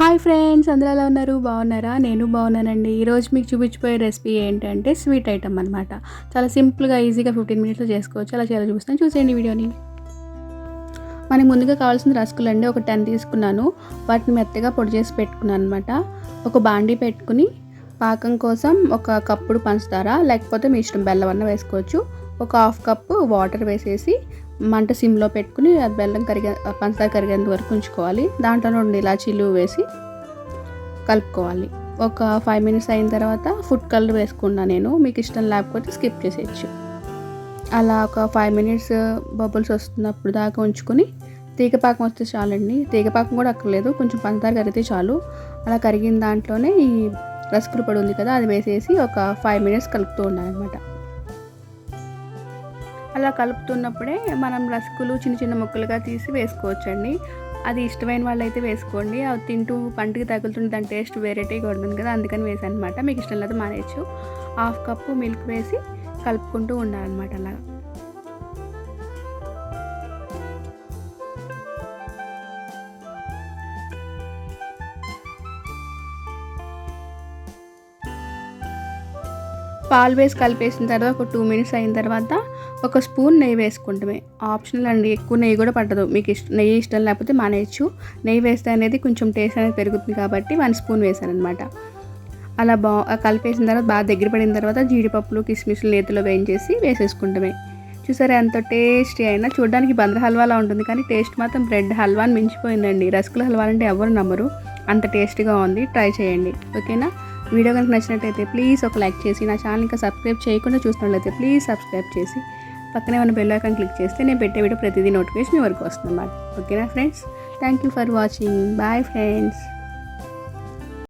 Hi friends అందరూ ఎలా ఉన్నారు? బాగున్నారా? నేను బాగున్నానండి. ఈరోజు మీకు చూపించిపోయే రెసిపీ ఏంటంటే స్వీట్ ఐటమ్ అనమాట చాలా సింపుల్గా ఈజీగా ఫిఫ్టీన్ మినిట్స్లో చేసుకోవచ్చు. అలా చేయాలో చూపిస్తాను. చూసేయండి వీడియోని. మనకి ముందుగా కావాల్సిన రసగుల్లా అండి ఒక టెన్ తీసుకున్నాను. వాటిని మెత్తగా పొడి చేసి పెట్టుకున్నాను అనమాట ఒక బాండీ పెట్టుకుని పాకం కోసం ఒక కప్పుడు పంచదార లేకపోతే మీ ఇష్టం బెల్లం అన్న వేసుకోవచ్చు. ఒక హాఫ్ కప్పు వాటర్ వేసేసి మంట సిమ్లో పెట్టుకుని అది బెల్లం కరిగే పంచదార కరిగేంత వరకు ఉంచుకోవాలి. దాంట్లో రెండు ఇలాచీలు వేసి కలుపుకోవాలి. ఒక ఫైవ్ మినిట్స్ అయిన తర్వాత ఫుడ్ కలర్ వేసుకున్నా నేను. మీకు ఇష్టం లేకపోతే స్కిప్ చేసేయచ్చు. అలా ఒక ఫైవ్ మినిట్స్ బబుల్స్ వస్తున్నప్పుడు దాకా ఉంచుకొని తీగపాకం వస్తే చాలండి. తీగపాకం కూడా అక్కర్లేదు. కొంచెం పంచదార కరిగితే చాలు. అలా కరిగిన దాంట్లోనే ఈ రసగులు పొడి ఉంది కదా అది వేసేసి ఒక ఫైవ్ మినిట్స్ కలుపుతూ ఉండాలన్నమాట. అలా కలుపుతున్నప్పుడే మనం రసుకులు చిన్న చిన్న ముక్కలుగా తీసి వేసుకోవచ్చండి. అది ఇష్టమైన వాళ్ళు అయితే వేసుకోండి. అవి తింటూ పంటికి తగులుతుంటే దాని టేస్ట్ వెరైటీగా ఉంటుంది కదా అందుకని వేసాను అనమాట మీకు ఇష్టం లేదా మానేయచ్చు. హాఫ్ కప్పు మిల్క్ వేసి కలుపుకుంటూ ఉండాలన్నమాట అలా. పాలు వేసి కలిపేసిన తర్వాత ఒక టూ మినిట్స్ అయిన తర్వాత ఒక స్పూన్ నెయ్యి వేసుకుంటమే. ఆప్షనల్ అండి ఎక్కువ నెయ్యి కూడా పట్టదు. మీకు ఇష్టం నెయ్యి ఇష్టం లేకపోతే మానేయచ్చు. నెయ్యి వేస్తే అనేది కొంచెం టేస్ట్ అనేది పెరుగుతుంది కాబట్టి వన్ స్పూన్ వేసాను అనమాట అలా బా కలిపేసిన తర్వాత బాగా దగ్గర పడిన తర్వాత జీడిపప్పులు కిస్మిస్లు నేతిలో వేయించేసి వేసేసుకుంటామే. చూసారా ఎంత టేస్టీ అయినా చూడడానికి బంద్ర హల్వాలా ఉంటుంది కానీ టేస్ట్ మాత్రం బ్రెడ్ హల్వాని మించిపోయిందండి. రసగుల హల్వా అంటే ఎవరు నమ్మరు. అంత టేస్టీగా ఉంది. ట్రై చేయండి. ఓకేనా? వీడియో కనుక నచ్చినట్టయితే ప్లీజ్ ఒక లైక్ చేసి నా ఛానల్ ఇంకా సబ్స్క్రైబ్ చేయకుండా చూస్తున్నట్లయితే ప్లీజ్ సబ్స్క్రైబ్ చేసి పక్కనే ఉన్న బెల్ ఐకాన్ క్లిక్ చేస్తే నేను పెట్టే వీడియో ప్రతిదీ నోటిఫికేషన్ వరకు వస్తుంది అన్నమాట ఓకేనా friends thank you for watching bye friends